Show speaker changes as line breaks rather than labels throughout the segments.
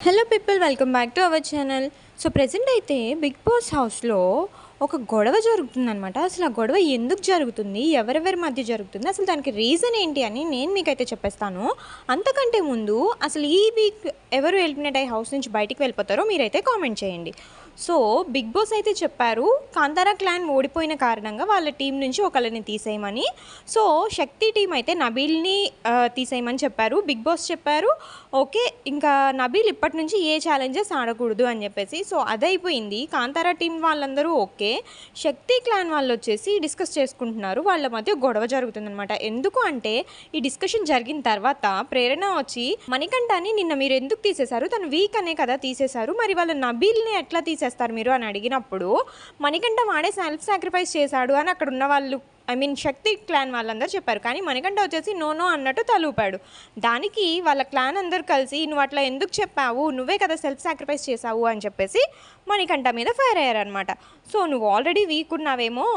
Hello people welcome back to our channel so present అయితే Bigg Boss హౌస్లో ఒక గొడవ జరుగుతుందనమాట అసలు ఆ గొడవ ఎందుకు జరుగుతుంది? ఎవరెవరి మధ్య జరుగుతుంది? అసలు దానికి రీజన్ ఏంటి అని నేను మీకైతే చెప్పేస్తాను. అంతకంటే ముందు అసలు ఈ వీక్ ఎవరు ఎలిమినేట్ అయ్యి హౌస్ నుంచి బయటికి వెళ్ళిపోతారో మీరైతే కామెంట్ చేయండి. సో బిగ్ బాస్ అయితే చెప్పారు కాంతారా క్లాన్ ఓడిపోయిన కారణంగా వాళ్ళ టీం నుంచి ఒకళ్ళని తీసేయమని. సో శక్తి టీం అయితే నబీల్ని తీసేయమని చెప్పారు. బిగ్ బాస్ చెప్పారు ఓకే ఇంకా నబీల్ ఇప్పటి నుంచి ఏ ఛాలెంజెస్ ఆడకూడదు అని చెప్పేసి. సో అదైపోయింది. కాంతారా టీం వాళ్ళందరూ ఓకే శక్తి క్లాన్ వాళ్ళు వచ్చేసి డిస్కస్ చేసుకుంటున్నారు. వాళ్ళ మధ్య గొడవ జరుగుతుందనమాట ఎందుకు అంటే ఈ డిస్కషన్ జరిగిన తర్వాత ప్రేరణ వచ్చి మణికంఠాన్ని నిన్న మీరు ఎందుకు తీసేశారు? తను వీక్ అనే కదా తీసేశారు. మరి వాళ్ళ నబీల్ని ఎట్లా తీసేస్తారు మీరు? అని అడిగినప్పుడు మణికంఠ వాడే సెల్ఫ్ సాక్రిఫైస్ చేశాడు అని అక్కడ ఉన్న వాళ్ళు ఐ మీన్ శక్తి క్లాన్ వాళ్ళందరూ చెప్పారు కానీ మణికంఠ వచ్చేసి నో నో అన్నట్టు తలూపాడు. దానికి వాళ్ళ క్లాన్ అందరూ కలిసి నువ్వు అట్లా ఎందుకు చెప్పావు? నువ్వే కదా సెల్ఫ్ సాక్రిఫైస్ చేసావు అని చెప్పేసి మణికంఠ మీద ఫైర్ అయ్యారనమాట సో నువ్వు ఆల్రెడీ వీక్ ఉన్నావేమో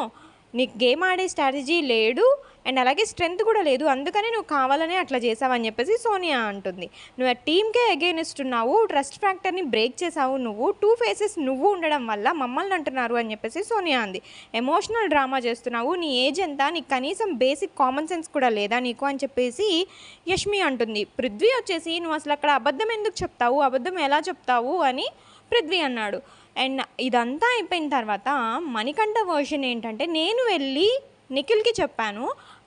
నీకు గేమ్ ఆడే స్ట్రాటజీ లేడు అండ్ అలాగే స్ట్రెంత్ కూడా లేదు. అందుకనే నువ్వు కావాలనే అట్లా చేసావని చెప్పేసి సోనియా అంటుంది. నువ్వు ఆ టీమ్కే అగేనిస్ట్ ఉన్నావు ట్రస్ట్ ఫ్యాక్టర్ని బ్రేక్ చేసావు నువ్వు టూ ఫేసెస్ నువ్వు ఉండడం వల్ల మమ్మల్ని అంటున్నారు అని చెప్పేసి సోనియా అంది. ఎమోషనల్ డ్రామా చేస్తున్నావు నీ ఏజ్ ఎంత నీకు కనీసం బేసిక్ కామన్ సెన్స్ కూడా లేదా నీకు అని చెప్పేసి యష్మి అంటుంది. పృథ్వీ వచ్చేసి నువ్వు అసలు అక్కడ అబద్ధం ఎందుకు చెప్తావు అబద్ధం ఎలా చెప్తావు? అని పృథ్వీ అన్నాడు. అండ్ ఇదంతా అయిపోయిన తర్వాత మణికంఠ వర్షన్ ఏంటంటే నేను వెళ్ళి నిఖిల్కి చెప్పాను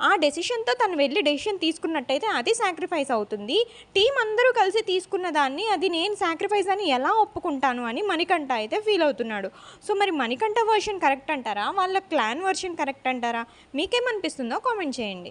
ఆ డెసిషన్తో తను వెళ్ళి డెసిషన్ తీసుకున్నట్టయితే అది సాక్రిఫైస్ అవుతుంది. టీం అందరూ కలిసి తీసుకున్న దాన్ని అది నేను సాక్రిఫైస్ అని ఎలా ఒప్పుకుంటాను అని మణికంఠ అయితే ఫీల్ అవుతున్నాడు. సో మరి మణికంఠ వర్షన్ కరెక్ట్ అంటారా? వాళ్ళ క్లాన్ వర్షన్ కరెక్ట్ అంటారా? మీకేమనిపిస్తుందో కామెంట్ చేయండి.